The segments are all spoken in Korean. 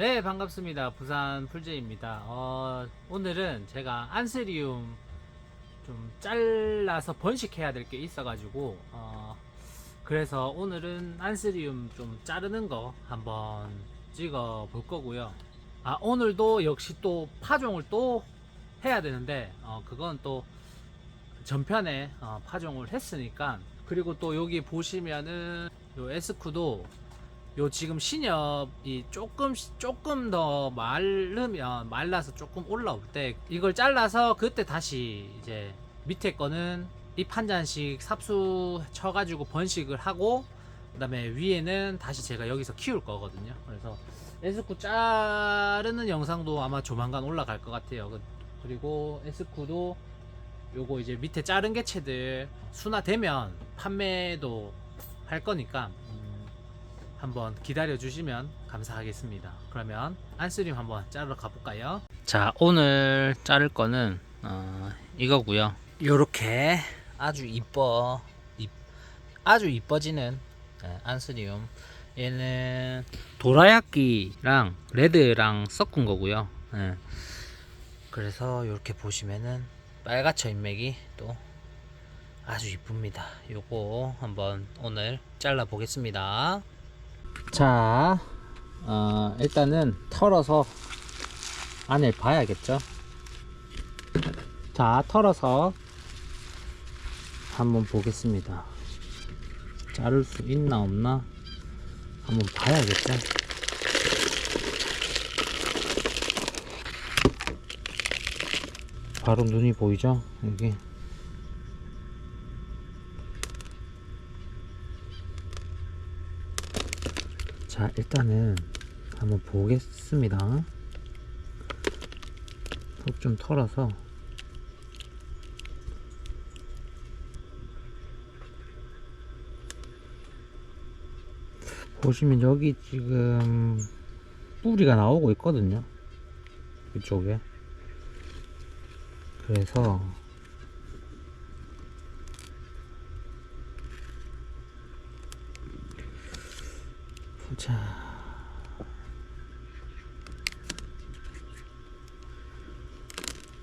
네 반갑습니다. 부산 풀제입니다. 어, 오늘은 제가 안스리움 좀 잘라서 번식해야 될 게 있어 가지고 어, 그래서 오늘은 안스리움 좀 자르는 거 한번 찍어 볼 거고요. 아 오늘도 역시 또 파종을 또 해야 되는데 어, 그건 또 전편에 어, 파종을 했으니까 그리고 또 여기 보시면은 요 에스쿠도 요 지금 신엽이 조금 조금 더 마르면 말라서 조금 올라올 때 이걸 잘라서 그때 다시 이제 밑에 거는 잎 한 잔씩 삽수 쳐가지고 번식을 하고 그다음에 위에는 다시 제가 여기서 키울 거거든요. 그래서 에스쿠 자르는 영상도 아마 조만간 올라갈 것 같아요. 그- 그리고 에스쿠도 요거 이제 밑에 자른 개체들 순화되면 판매도 할 거니까 음, 한번 기다려 주시면 감사하겠습니다. 그러면 안스림 한번 자르러 가볼까요? 자 오늘 자를 거는 어, 이거고요. 요렇게 아주 이뻐 이- 아주 이뻐지는 네, 안스리움 얘는 도라야끼랑 레드랑 섞은 거고요. 네. 그래서 이렇게 보시면은 빨갛죠 인맥이 또 아주 이쁩니다. 요거 한번 오늘 잘라 보겠습니다. 자, 어, 일단은 털어서 안을 봐야겠죠. 자, 털어서 한번 보겠습니다. 자를 수 있나 없나 한번 봐야겠죠. 바로 눈이 보이죠? 여기. 자, 일단은 한번 보겠습니다. 속좀 털어서 보시면 여기 지금 뿌리가 나오고 있거든요. 이쪽에. 그래서 자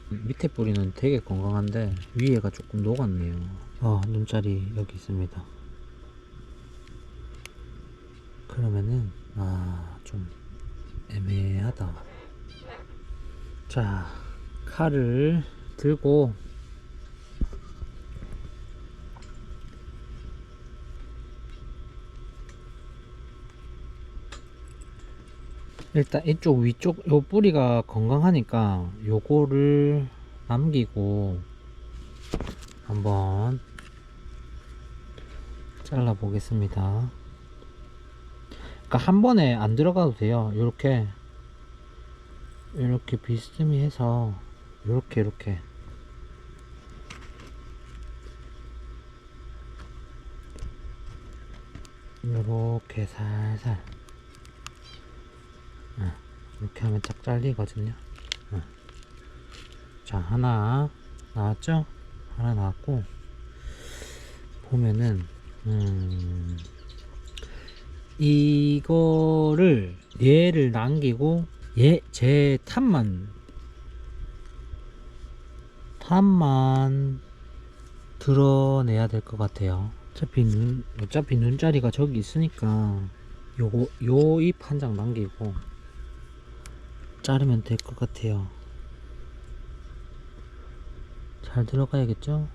밑에 뿌리는 되게 건강한데 위에가 조금 녹았네요. 어 눈자리 여기 있습니다. 그러면은 아 좀 애매하다. 자 칼을 들고 일단 이쪽 위쪽 요 뿌리가 건강하니까 요거를 남기고 한번 잘라 보겠습니다. 그러니까 한 번에 안 들어가도 돼요. 요렇게 이렇게 비스듬히 해서 요렇게 이렇게 요렇게 살살 어, 이렇게 하면 쫙 잘리거든요. 어. 자, 하나 나왔죠? 하나 나왔고, 보면은, 음, 이거를, 얘를 남기고, 얘, 제 탑만, 탑만 드러내야 될 것 같아요. 어차피 눈, 어차피 눈자리가 저기 있으니까, 요거, 요 잎 한 장 남기고, 자르면 될 것 같아요. 잘 들어가야겠죠?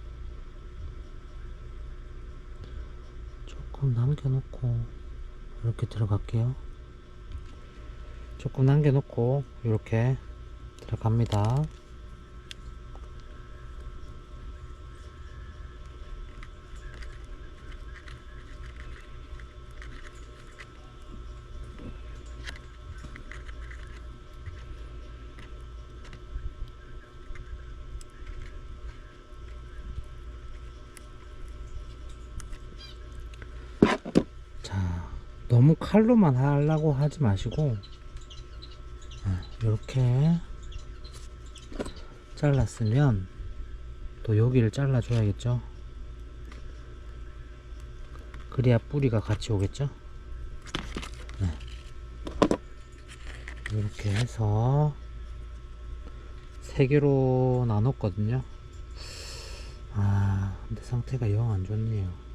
조금 남겨놓고 이렇게 들어갈게요. 조금 남겨놓고 이렇게 들어갑니다. 너무 칼로만 하려고 하지 마시고, 이렇게 잘랐으면 또 여기를 잘라 줘야겠죠. 그래야 뿌리가 같이 오겠죠. 네. 이렇게 해서 세 개로 나눴거든요. 아, 근데 상태가 영 안 좋네요.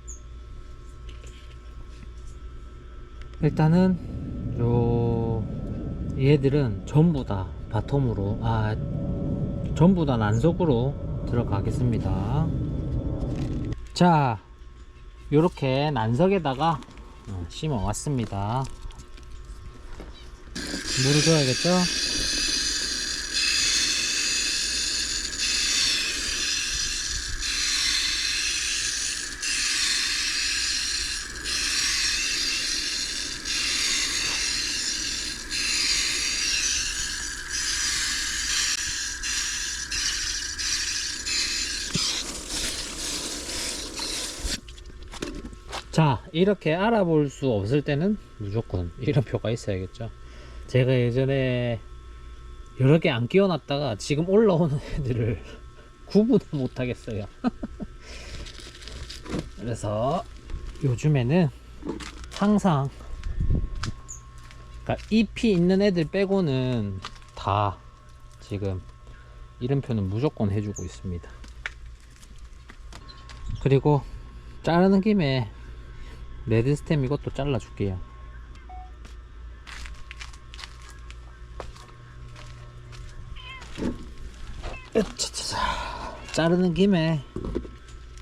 일단은 요 얘들은 전부 다 바텀으로 아 전부 다 난석으로 들어가겠습니다. 자, 요렇게 난석에다가 어, 심어 왔습니다. 물을 줘야겠죠? 자, 이렇게 알아볼 수 없을 때는 무조건 이름표가 있어야겠죠. 제가 예전에 여러 개 안 끼워 놨다가 지금 올라오는 애들을 구분을 못 하겠어요. 그래서 요즘에는 항상 그러니까 잎이 있는 애들 빼고는 다 지금 이름표는 무조건 해주고 있습니다. 그리고 자르는 김에 레드 스템 이것도 잘라줄게요. 으차차차. 자르는 김에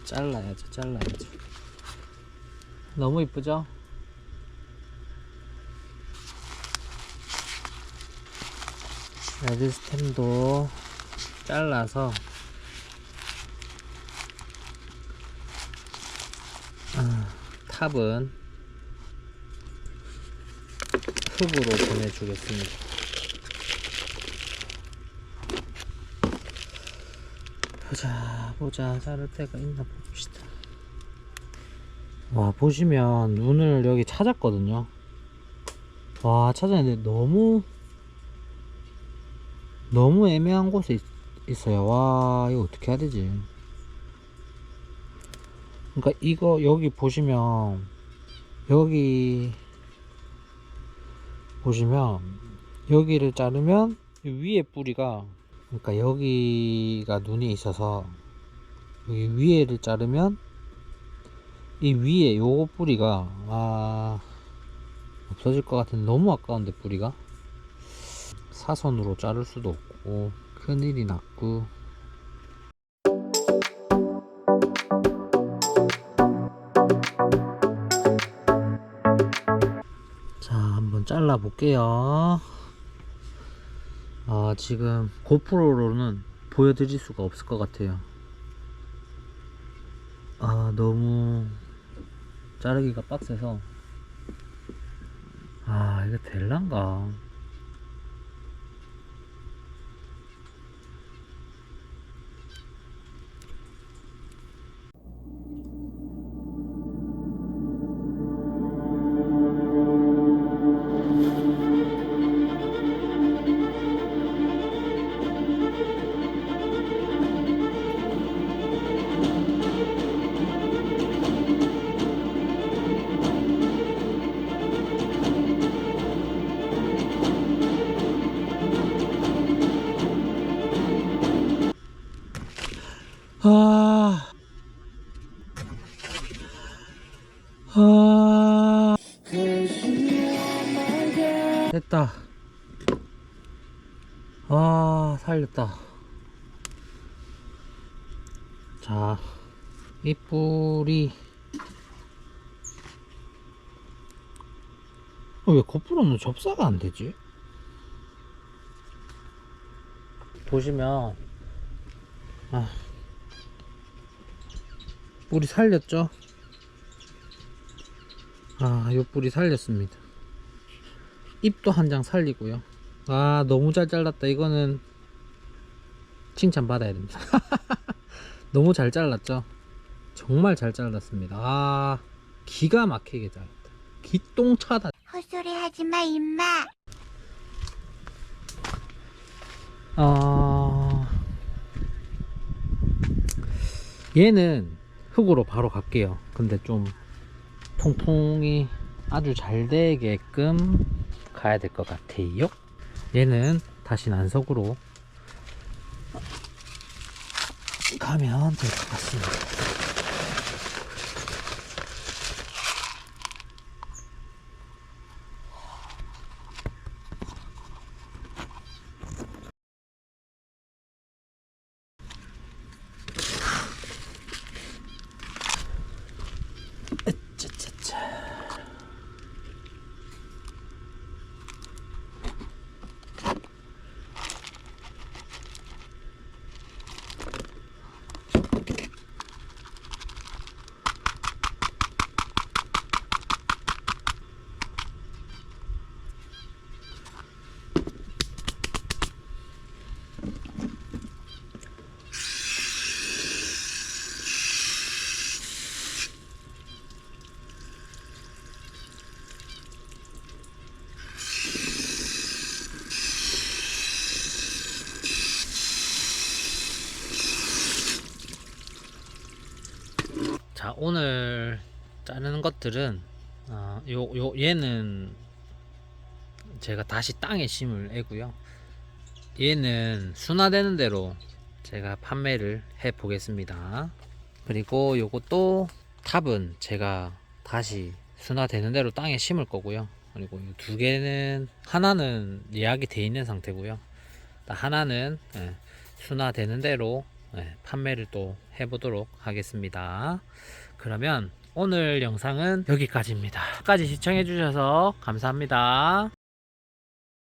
잘라야죠, 잘라야죠. 너무 이쁘죠? 레드 스템도 잘라서 아, 탑은 흙으로 보내주겠습니다. 보자, 보자, 자를 데가 있나 봅시다. 와, 보시면 눈을 여기 찾았거든요. 와, 찾았는데 너무, 너무 애매한 곳에 있, 어요 와, 이거 어떻게 해야 되지? 그러니까 이거 여기 보시면 여기 보시면 여기를 자르면 이 위에 뿌리가 그러니까 여기가 눈이 있어서 여기 위에를 자르면 이 위에 요거 뿌리가 아 없어질 것 같은데 너무 아까운데 뿌리가? 사선으로 자를 수도 없고 큰일이 났고 잘라 볼게요. 아, 지금 고프로로는 보여드릴 수가 없을 것 같아요. 아, 너무 자르기가 빡세서. 아, 이거 될란가? 아. 아. 됐다. 아, 살렸다. 자, 이 뿔이. 어, 왜 거꾸로는 접사가 안 되지? 보시면, 아, 뿌리 살렸죠? 아, 요 뿌리 살렸습니다. 잎도 한 장 살리고요. 아, 너무 잘 잘랐다. 이거는 칭찬 받아야 됩니다. 너무 잘 잘랐죠? 정말 잘 잘랐습니다. 아, 기가 막히게 잘랐다. 기똥차다. 헛소리 하지 마, 임마. 어... 얘는 흙으로 바로 갈게요. 근데 좀 통풍이 아주 잘 되게끔 가야 될 것 같아요. 얘는 다시 난석으로 가면 될 것 같습니다. 자 오늘 자르는 것들은 어, 요, 요 얘는 제가 다시 땅에 심을 애고요. 얘는 순화되는 대로 제가 판매를 해 보겠습니다. 그리고 요것도 탑은 제가 다시 순화되는 대로 땅에 심을 거고요. 그리고 이두 개는 하나는 예약이 돼 있는 상태고요. 하나는 예, 순화되는 대로 예, 판매를 또 해보도록 하겠습니다. 그러면 오늘 영상은 여기까지입니다. 끝까지 시청해주셔서 감사합니다.